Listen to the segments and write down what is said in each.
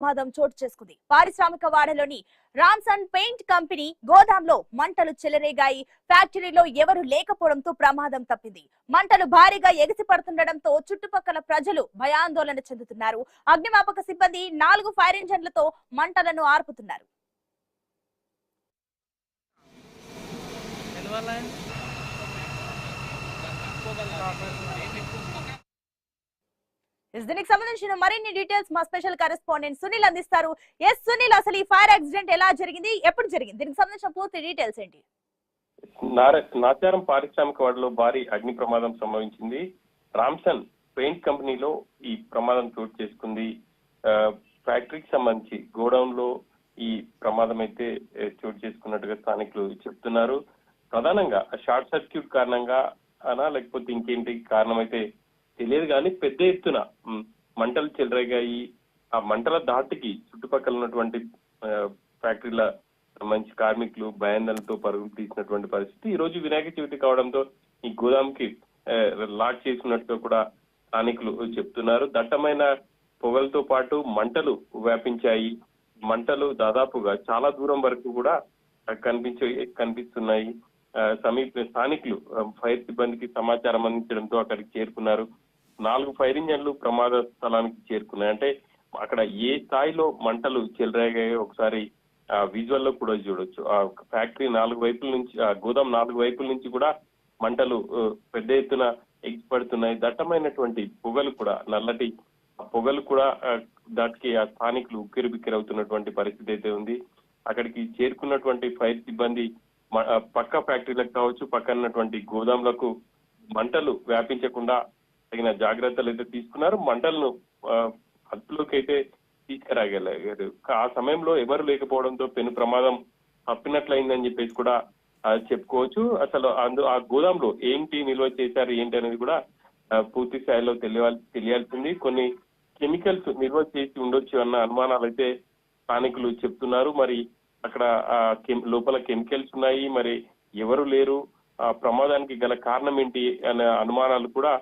ప్రమాదం చోటు చేసుకుంది. పారిశ్రామిక వాడలోని రామ్సన్ పెయింట్ కంపెనీ గోదాంలో మంటలు చెలరేగాయి. ఫ్యాక్టరీలో ఎవరు లేకపోవడంతో ప్రమాదం తప్పింది. మంటలు భారీగా ఎగిసి పడుతుండటంతో చుట్టుపక్కల ప్రజలు భయాందోళన చెందుతున్నారు. అగ్నిమాపక సిబ్బంది నాలుగు ఫైర్ ఇంజన్లతో మంటలను ఆర్పుతున్నారు. దీనికి సంబంధించిన మరిన్ని డీటెయిల్స్ మా స్పెషల్ కరెస్పాండెంట్ సునీల్ అందిస్తారు. ఎస్ సునీల్ అసలు ఈ ఫైర్ యాక్సిడెంట్ ఎలా జరిగింది? ఎప్పుడు జరిగింది? దీనికి సంబంధించిన పూర్తి డీటెయిల్స్ ఏంటి? నార- నాచారం పారిశ్రామిక వాడలో భారీ అగ్ని ప్రమాదం సంభవించింది. రామ్సన్ పెయింట్ కంపెనీలో ఈ ప్రమాదం చోటు చేసుకుంది. ఫ్యాక్టరీకి సంబంధించి గోడౌన్లో ఈ ప్రమాదం అయితే చోటు చేసుకున్నట్టుగా స్థానికులు చెప్తున్నారు. ప్రధానంగా షార్ట్ సర్క్యూట్ కారణంగా అనా లేకపోతే ఇంకేంటి కారణం అయితే తెలియదు కానీ పెద్ద ఎత్తున మంటలు చెలరేగాయి. ఆ మంటల ధాటికి చుట్టుపక్కల ఉన్నటువంటి ఫ్యాక్టరీల మంచి కార్మికులు భయాందోళనతో పరుగులు తీసినటువంటి పరిస్థితి. ఈ రోజు వినాయక చవితి కావడంతో ఈ గోదాంకి ఆ, లాక్ చేసినట్టుగా కూడా స్థానికులు చెప్తున్నారు. దట్టమైన పొగలతో పాటు మంటలు వ్యాపించాయి. మంటలు దాదాపుగా చాలా దూరం వరకు కూడా కనిపించే కనిపిస్తున్నాయి. సమీప స్థానికులు ఫైర్ సిబ్బందికి సమాచారం అందించడంతో అక్కడికి చేరుకున్నారు. నాలుగు ఫైర్ ఇంజన్లు ప్రమాద స్థలానికి చేరుకున్నాయి. అంటే అక్కడ ఏ స్థాయిలో మంటలు చెలరేగాయో ఒకసారి ఆ విజువల్లో కూడా చూడొచ్చు. ఆ ఫ్యాక్టరీ నాలుగు వైపుల నుంచి ఆ గోదాం నాలుగు వైపుల నుంచి కూడా మంటలు పెద్ద ఎత్తున ఎగిసిపడుతున్నాయి. దట్టమైనటువంటి పొగలు కూడా నల్లటి ఆ పొగలు కూడా దాటికి ఆ స్థానికులు ఉక్కిరి బిక్కిరి అవుతున్నటువంటి పరిస్థితి అయితే ఉంది. అక్కడికి చేరుకున్నటువంటి ఫైర్ సిబ్బంది పక్క ఫ్యాక్టరీలకు కావచ్చు పక్కనటువంటి గోదాంలకు మంటలు వ్యాపించకుండా తగిన జాగ్రత్తలు అయితే తీసుకున్నారు. మంటలను అదుపులోకి అయితే తీసుకురాగలిగారు. ఆ సమయంలో ఎవరు లేకపోవడంతో పెను ప్రమాదం తప్పినట్లయిందని చెప్పేసి కూడా చెప్పుకోవచ్చు. అసలు అందు ఆ గోదాంలో ఏంటి నిల్వ చేశారు ఏంటి అనేది కూడా పూర్తి స్థాయిలో తెలియాలి తెలియాల్సింది. కొన్ని కెమికల్స్ నిల్వ చేసి ఉండొచ్చు అన్న అనుమానాలు అయితే స్థానికులు చెప్తున్నారు. మరి అక్కడ ఆ, లోపల కెమికల్స్ ఉన్నాయి. మరి ఎవరు లేరు? ఆ ప్రమాదానికి గల కారణం ఏంటి? అనే అనుమానాలు కూడా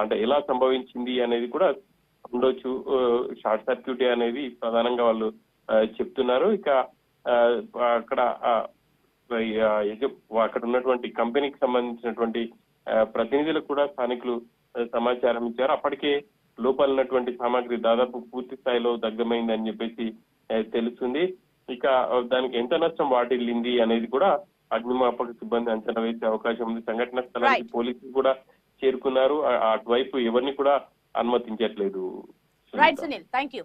అంటే ఎలా సంభవించింది అనేది కూడా ఉండొచ్చు. షార్ట్ సర్క్యూట్ అనేది ప్రధానంగా వాళ్ళు చెప్తున్నారు. ఇక అక్కడ అక్కడ ఉన్నటువంటి కంపెనీకి సంబంధించినటువంటి ప్రతినిధులకు కూడా స్థానికులు సమాచారం ఇచ్చారు. అప్పటికే లోపల ఉన్నటువంటి సామాగ్రి దాదాపు పూర్తి స్థాయిలో దగ్ధమైందని చెప్పేసి ఆ, తెలుస్తుంది. ఇక దానికి ఎంత నష్టం వాటిల్లింది అనేది కూడా అగ్నిమాపక సిబ్బంది అంచనా వేసే అవకాశం ఉంది. సంఘటన స్థలానికి. పోలీసులు కూడా చేరుకున్నారు. అటువైపు ఎవరిని కూడా అనుమతించట్లేదు. Right Sunil thank you